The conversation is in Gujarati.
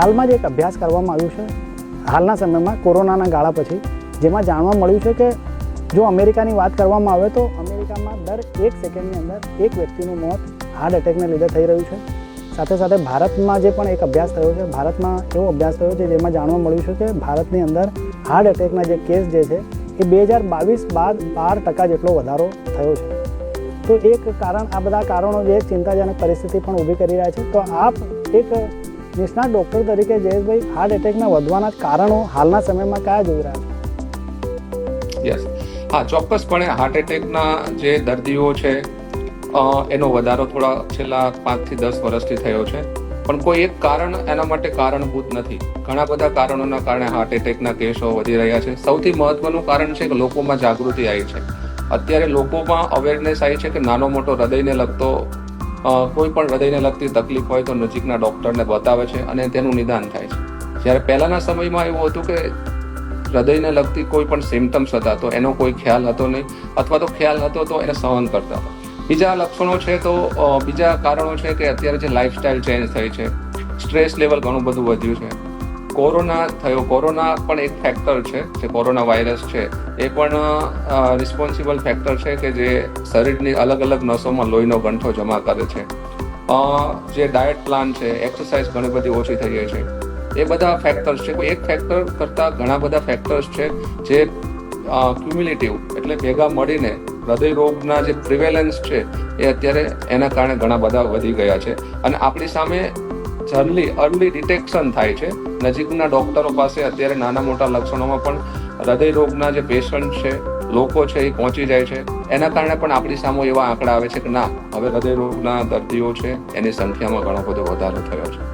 હાલમાં જ એક અભ્યાસ કરવામાં આવ્યું છે. હાલના સમયમાં કોરોનાના ગાળા પછી જેમાં જાણવા મળ્યું છે કે જો અમેરિકાની વાત કરવામાં આવે તો અમેરિકામાં દર એક સેકન્ડની અંદર એક વ્યક્તિનું મોત હાર્ટ એટેકને લીધે થઈ રહ્યું છે. સાથે સાથે ભારતમાં જે પણ એક અભ્યાસ થયો છે, ભારતમાં એવો અભ્યાસ થયો છે જેમાં જાણવા મળ્યું છે કે ભારતની અંદર હાર્ટ એટેકના જે કેસ જે છે એ બે હજાર બાવીસ બાદ બાર ટકા જેટલો વધારો થયો છે. તો એક કારણ, આ બધા કારણો જે ચિંતાજનક પરિસ્થિતિ પણ ઊભી કરી રહ્યા છે. તો આપ એક નિષ્ણાત ડૉક્ટર તરીકે જયેશભાઈ હાર્ટ એટેકના વધવાના કારણો હાલના સમયમાં કયા જોઈ રહ્યા છે? યસ હા, ચોક્કસપણે હાર્ટ એટેકના જે દર્દીઓ છે એનો વધારો થોડા છેલ્લા પાંચથી દસ વર્ષથી થયો છે. પણ કોઈ એક કારણ એના માટે કારણભૂત નથી. ઘણા બધા કારણોના કારણે હાર્ટ એટેકના કેસો વધી રહ્યા છે. સૌથી મહત્વનું કારણ છે કે લોકોમાં જાગૃતિ આવી છે. અત્યારે લોકોમાં અવેરનેસ આવી છે કે નાનો મોટો હૃદયને લગતો કોઈ પણ હૃદયને લગતી તકલીફ હોય તો નજીકના ડોક્ટરને બતાવે છે અને તેનું નિદાન થાય છે. જ્યારે પહેલાંના સમયમાં એવું હતું કે હૃદયને લગતી કોઈ પણ સિમ્ટમ્સ હતા, તો એનો કોઈ ખ્યાલ હતો નહીં અથવા તો ખ્યાલ હતો તો એને સહન કરતા હતા. બીજા લક્ષણો છે તો બીજા કારણો છે કે અત્યારે જે લાઇફસ્ટાઇલ ચેન્જ થઈ છે સ્ટ્રેસ લેવલ ઘણું બધું વધ્યું છે. કોરોના થયો. કોરોના પણ એક ફેક્ટર છે, જે કોરોના વાયરસ છે, એ પણ રિસ્પોન્સિબલ ફેક્ટર છે કે જે શરીરની અલગ અલગ નસોમાં લોહીનો ગંઠો જમા કરે છે. જે ડાયટ પ્લાન છે એક્સરસાઇઝ ઘણી બધી ઓછી થઈ જાય છે. એ બધા ફેક્ટર્સ છે. કોઈ એક ફેક્ટર કરતાં ઘણા બધા ફેક્ટર્સ છે જે ક્યુમ્યુલેટિવ એટલે ભેગા મળીને હૃદય રોગના જે પ્રિવેલન્સ છે, એ અત્યારે એના કારણે ઘણા બધા વધી ગયા છે. અને આપણી સામે જલ્દી અર્લી ડિટેક્શન થાય છે. નજીકના ડોક્ટરો પાસે અત્યારે નાના મોટા લક્ષણોમાં પણ હૃદય રોગના જે પેશન્ટ છે, લોકો છે એ પહોંચી જાય છે. એના કારણે પણ આપણી સામે એવા આંકડા આવે છે કે ના, હવે હૃદય રોગના દર્દીઓ છે, એની સંખ્યામાં ઘણો બધો વધારો થયો છે.